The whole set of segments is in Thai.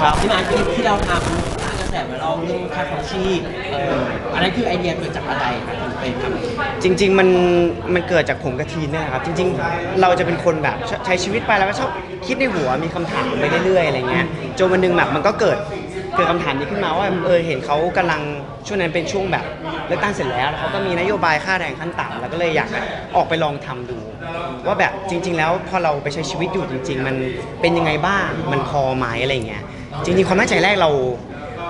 ครับที่มาคลิปที่เราทำสร้างกระแสมาลองเรื่องค่าของชีพเอออันนั้นคือไอเดียเกิดจากอะไรครับถึงไปทำ จริง ๆ มันมันเกิดจากผมกับทีนเนี่ยแหละครับ จริง ๆ เราจะเป็นคนแบบใช้ใช้ชีวิตไปแล้วก็ชอบคิดในหัวมีคำถามไปเรื่อยๆอะไรเงี้ยจนวันหนึงแบบมันก็เกิด เกิดคำถามนี้ขึ้นมาว่าเออเห็นเขากำลังช่วงนั้นเป็นช่วงแบบเลือกตั้งเสร็จแล้วแล้วเขาก็มีนโยบายค่าแรงขั้นต่ำแล้วก็เลยอยากออกไปลองทำดู ว่าแบบจริง ๆ แล้วพอเราไปใช้ชีวิตอยู่จริง ๆ มันเป็นยังไงบ้างมันพอไหมอะไรเงี้ยจริงๆความตั้งใจแรกเรา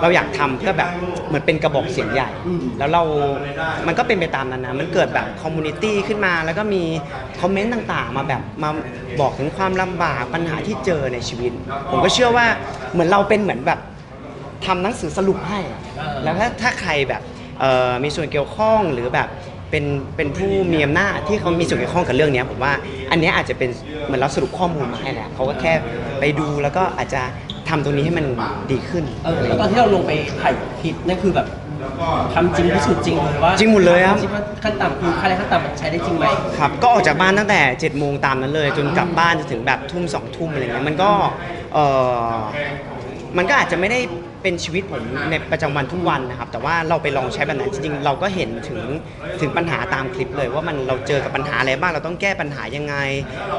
เราอยากทำเพื่อแบบเหมือนเป็นกระบอกเสียงใหญ่ แล้วเรา มันก็เป็นไปตามนั้นนะ มันเกิดแบบคอมมูนิตี้ขึ้นมา แล้วก็มีคอมเมนต์ต่างๆ มาแบบมาบอกถึงความลำบากปัญหาที่เจอในชีวิต ผมก็เชื่อว่าเหมือนเราเป็นเหมือนแบบ ทำหนังสือสรุปให้อะแล้วถ้าถ้าใครแบบเอ่อมีส่วนเกี่ยวข้องหรือแบบเป็นเป็นผู้มีอำนาจที่เขามีส่วนเกี่ยวข้องกับเรื่องเนี้ยผมว่าอันเนี้ยอาจจะเป็นเหมือนเราสรุปข้อมูลมาให้แหละเขาก็แค่ไปดูแล้วก็อาจจะทำตรงนี้ให้มันดีขึ้น เออแล้วตอนที่เราลงไปถ่ายคลิปนั่นคือแบบทำจริงพิสูจน์จริงเลยว่าจริงหมดเลยครับคิดว่าขั้นต่ำคือค่าแรงขั้นต่ำมันใช้ได้จริงไหม ครับก็ออกจากบ้านตั้งแต่7จ็ดโมงตามนั้นเลย จนกลับบ้านจนถึงแบบทุ่มสองทุ่มอะไรเงี้ยมันก็เออมันก็อาจจะไม่ได้ เป็นชีวิตผมในประจำวันทุกวันนะครับ แต่ว่าเราไปลองใช้แบบนั้นจริงๆ เราก็เห็นถึงถึงปัญหาตามคลิปเลย ว่ามันเราเจอกับปัญหาอะไรบ้าง เราต้องแก้ปัญหายังไง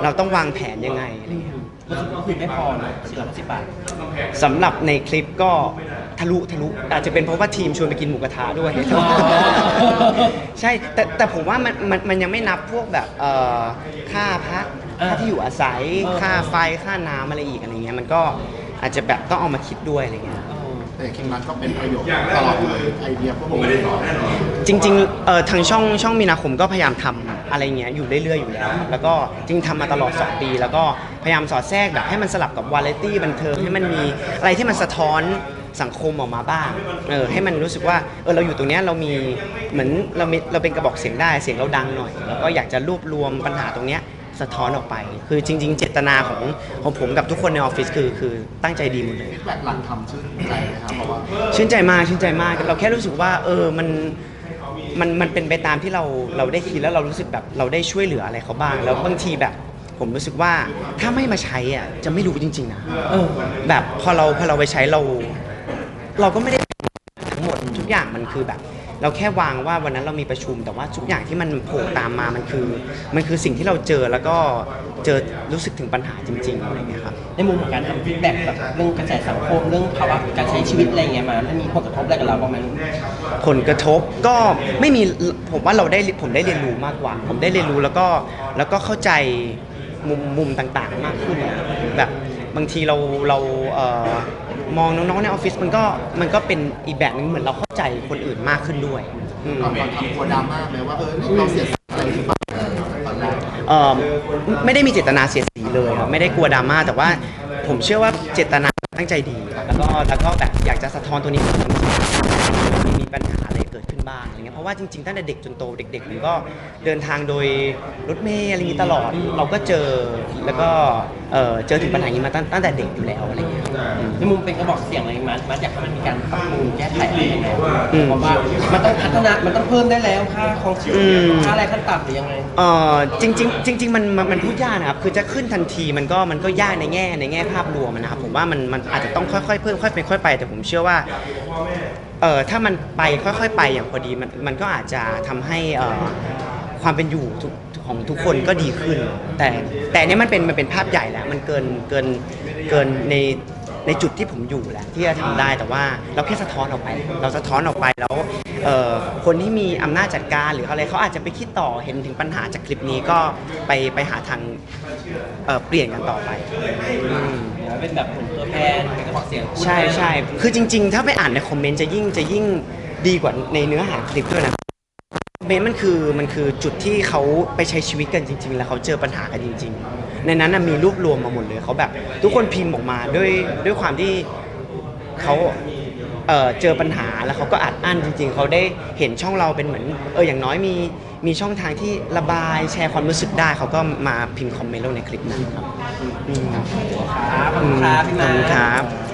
เราต้องวางแผนยังไงอะไรเงี้ยก็คือก็คือไม่พอนะสี่ร้อยสิบบาทสำหรับในคลิปก็ทะลุทะลุอาจจะเป็นเพราะว่าทีมชวนไปกินหมูกระทะด้วยอ๋อใช่แต่แต่ผมว่ามันมันมันยังไม่นับพวกแบบเอ่อค่าพักเออค่าที่อยู่อาศัยเออค่าไฟค่าน้ำอะไรอีกอะไรเงี้ยมันก็อาจจะแบบต้องเอามาคิดด้วยอะไรเงี้ย แต่คิมนัทก็เป็นประโยชน์ตลอดเลยไอเดียพวกนี้จริงๆเอ่อทางช่องช่องมีนาคมก็พยายามทำอะไรเงี้ยอยู่เรื่อยๆอยู่แล้วแล้วก็จริงทำมาตลอด 2 ปี แล้วก็พยายามสอดแทรกแบบให้มันสลับกับวาไรตี้บันเทิงให้มันมีอะไรที่มันสะท้อนสังคมออกมาบ้างเออให้มันรู้สึกว่าเออเราอยู่ตรงเนี้ยเรามีเหมือนเรามีเราเป็นกระบอกเสียงได้เสียงเราดังหน่อย แล้วก็อยากจะรวบรวมปัญหาตรงเนี้ย สะท้อนออกไป คือจริง ๆ เจตนาของของผมกับทุกคนในออฟฟิศคือคือตั้งใจดีหมดเลย ฟีดแบ็กหลังทำชื่นใจนะครับเพราะว่าชื่นใจมากชื่นใจมากเราแค่รู้สึกว่า เออมันมันมันเป็นไปตามที่เราเราได้คิดแล้วเรารู้สึกแบบเราได้ช่วยเหลืออะไรเขาบ้าง แล้วบางทีแบบ ผมรู้สึกว่าถ้าไม่มาใช้อะจะไม่รู้จริง ๆ นะเออ แบบพอเราพอเราไปใช้เรา เราก็ไม่ได้ทั้งหมดทุกอย่างมันคือแบบ เราแค่วางว่าวันนั้นเรามีประชุม แต่ว่าทุกอย่างที่มันโผล่ตามมามันคือ มันคือสิ่งที่เราเจอแล้วก็เจอรู้สึกถึงปัญหาจริงๆอะไรเงี้ยครับในมุมของการทำฟีดแบ็กแบบเรื่องกระแสสังคมเรื่องภาวะการใช้ชีวิตอะไรอย่างเงี้ยมามันมีผลกระทบอะไรกับเราบ้างไหมผลกระทบก็ไม่มีผมว่าเราได้ผมได้เรียนรู้มากกว่า ผมได้เรียนรู้แล้วก็แล้วก็เข้าใจมุมมุมต่างๆมากขึ้นแบบบางทีเราเราเอ่อ มองน้องๆในออฟฟิศมันก็มันก็เป็นอีกแบบนึงเหมือนเราเข้าใจคนอื่นมากขึ้นด้วยอืมก่อนก่อนทำกลัวดราม่าไหมว่าเออนี่เราเสียสัอะไรหรือเปล่าตอนแรกเอ่อไม่ได้มีเจตนาเสียดสีเลยครับไม่ได้กลัวดราม่าแต่ว่าผมเชื่อว่าเจตนาตั้งใจดี แล้วก็แล้วก็แบบอยากจะสะท้อนตัวนี้ให้คนที่มีปัญหา อะไรเกิดขึ้นบ้างอะไรเงี้ยเพราะว่าจริงๆตั้งแต่เด็กจนโตเด็กๆผมก็เดินทางโดยรถเมล์อะไรอย่างนี้ตลอดเราก็เจอแล้วก็เอ่อเจอถึงปัญหาอย่างนี้มาตั้งตั้งแต่เด็กอยู่แล้วอะไรเงี้ยอืม ในมุมเป็นกระบอกเสียงอะไรมันมันอยากให้มันมีการปรับปรุงแก้ไขอะไรยังไงอืมเพราะว่ามันต้องพัฒนา มันต้องเพิ่มได้แล้วค่าของชีพอืม ค่าอะไรขั้นต่ำหรือยังไง เอ่อจริงๆจริง ๆ มันมันมันพูดยากนะครับคือจะขึ้นทันทีมันก็มันก็ยากในแง่ในแง่ภาพรวมอะนะครับผมว่ามันมันอาจจะต้องค่อยๆเพิ่มค่อยเป็นค่อยไป แต่ผมเชื่อว่าเอ่อถ้ามันไปค่อยๆไปอย่างพอดีมันมันก็อาจจะทำให้เอ่อความเป็นอยู่ทุกของทุกคนก็ดีขึ้น แต่แต่เนี้ยมันเป็นมันเป็นภาพใหญ่แล้ว มันเกินเกินเกินในในจุดที่ผมอยู่แล้วที่จะทำได้แต่ว่าเราแค่สะท้อนออกไป เราสะท้อนออกไปแล้วเอ่อคนที่มีอำนาจจัดการหรืออะไรเขาอาจจะไปคิดต่อเห็นถึงปัญหาจากคลิปนี้ก็ไปไปหาทางเอ่อเปลี่ยนกันต่อไปอืมเดี๋ยวเป็นแบบเหมือนตัวแทนเป็นกระบอกเสียงพูดใช่ใช่คือจริง ๆ ถ้าไปอ่านในคอมเมนต์จะยิ่งจะยิ่ง ดีกว่าในเนื้อหาคลิปด้วยนะคอมเมนต์มันคือมันคือจุดที่เขาไปใช้ชีวิตกันจริง ๆ แล้วเขาเจอปัญหากันจริง ๆ ในนั้นนะมีรวบรวมมาหมดเลยเขาแบบ ทุกคนพิมพ์ออกมาด้วยด้วยความที่เขาเอ่อเจอปัญหาแล้วเขาก็อัดอั้นจริง ๆเขาได้เห็นช่องเราเป็นเหมือนเอออย่างน้อยมีมีช่องทางที่ระบายแชร์ความรู้สึกได้เขาก็มาพิมพ์คอมเมนต์ลงในคลิปนั้นครับอืมครับขอบคุณครับพี่ขอบมาคุณครับ